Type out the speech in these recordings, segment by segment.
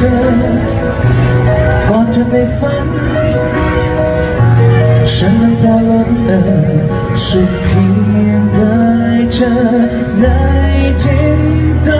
ธอ ก่อนจะไปฝัน ฉันได้ำตาล้นเอ่อสุดเพียงได้เจอในจินตา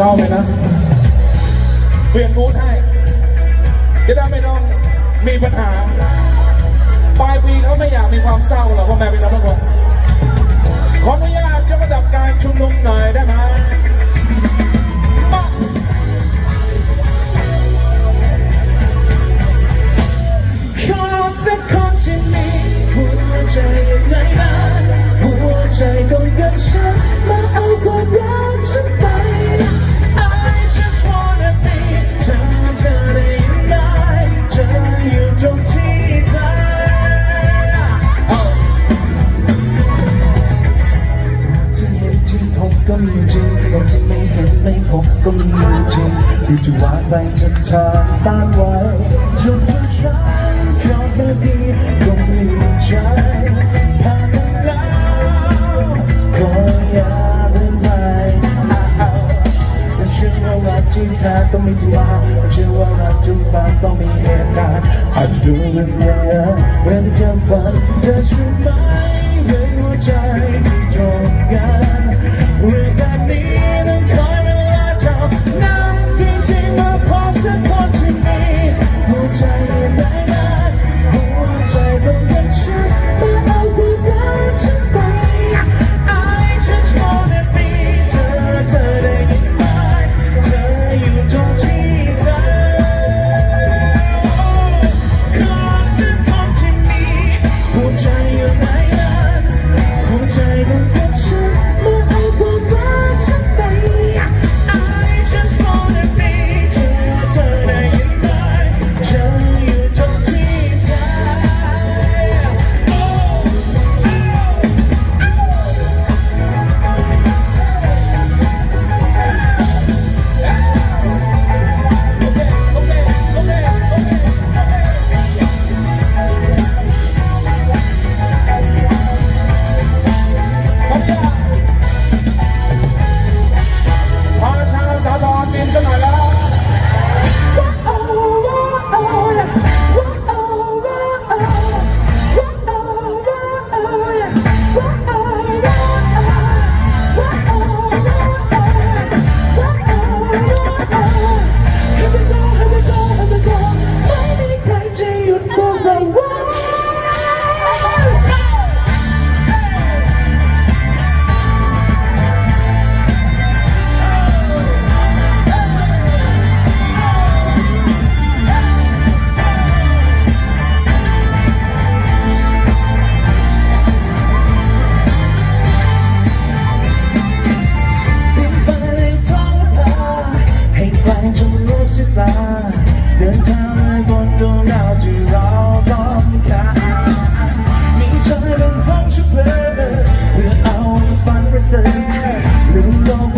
เศร้าไหนะเปลี่ยนบูธให้ จะได้ไม่ต้องมีปัญหา ปลายปีเขาไม่อยากมีความเศร้าหรอกพ่อแม่พี่น้องทุกคนขออนุญาตยกระดับการชุมนุมหน่อยได้ไหมสักคนที่มี วางใจจะทางต้านไว้จุดที่ฉันเขาแค่ดีคงมีใจผ่านแล้วก็อย่าเรื่อไปเอาเชื่อว่าที่แท้ต้องมีที่มาเชื่อว่ารักทุกบ้านต้องมีเหตุการณ์อาจจะดูเป็นเรื่องเรื่องที่เกินฝันแต่ฉัไหม่ในหัวใจ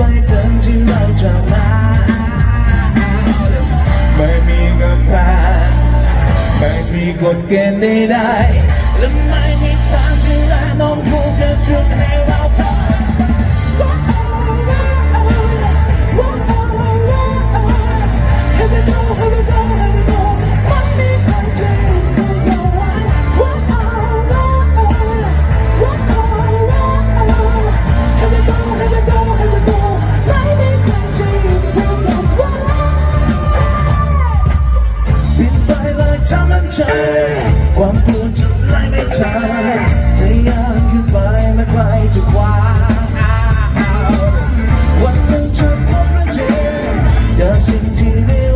ไว้เดิมที่เราจะาไม่มีกฎแพไม่มีกฎเกณฑ์ใดๆและไม่มีทางที่จะน้องถูกกระจุกให้เราทำให้เรา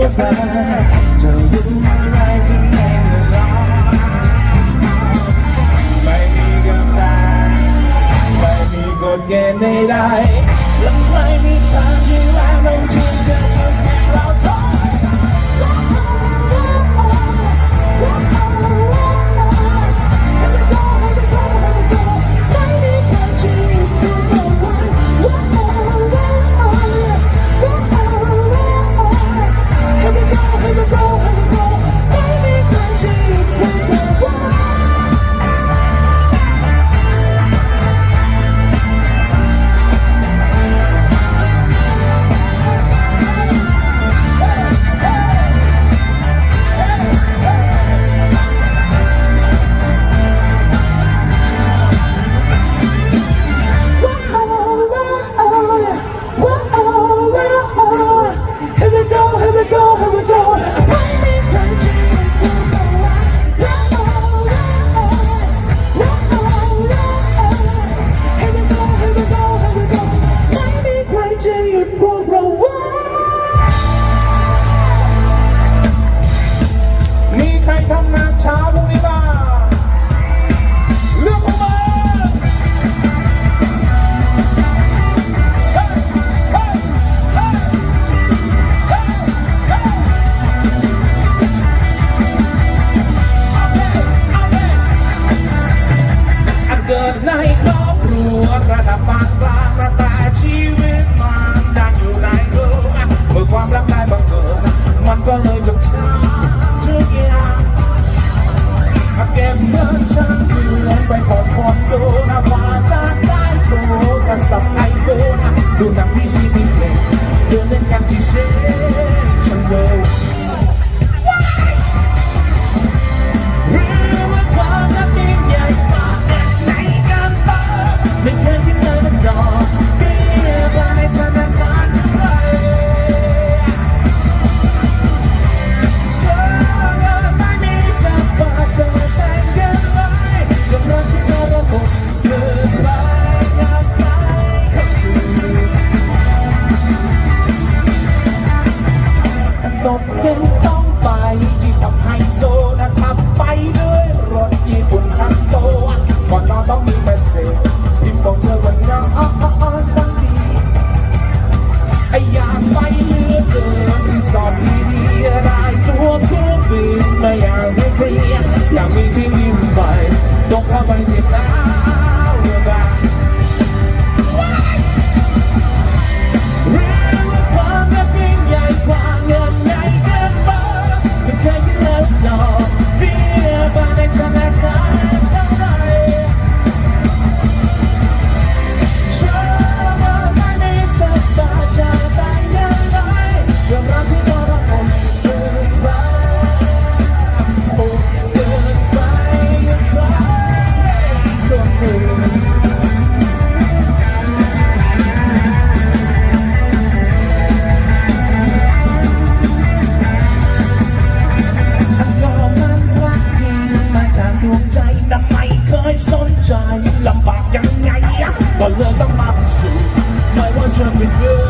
จะรู้อะไรจะแน่นอไม่มีกำแพงไม่มีกฎเกณฑ์ใด ในครอบครัวระดับปานกลางแต่ชีวิตมันดันอยู่ในเธอเมื่อความรักได้บังเกิดมันก็เลยกับฉันทุกอย่างหากเก็บเงินฉันคืนไปขอพรโดนะมาจากใต้โทรกัพท์ไอโฟนดูหนังที่ซีดีเพลงเดินเล่นกันที่เซ็นทรัลเวิลด์ ต้องมาพิสูจน์ไม่ว่าจะเป็นเรื่อง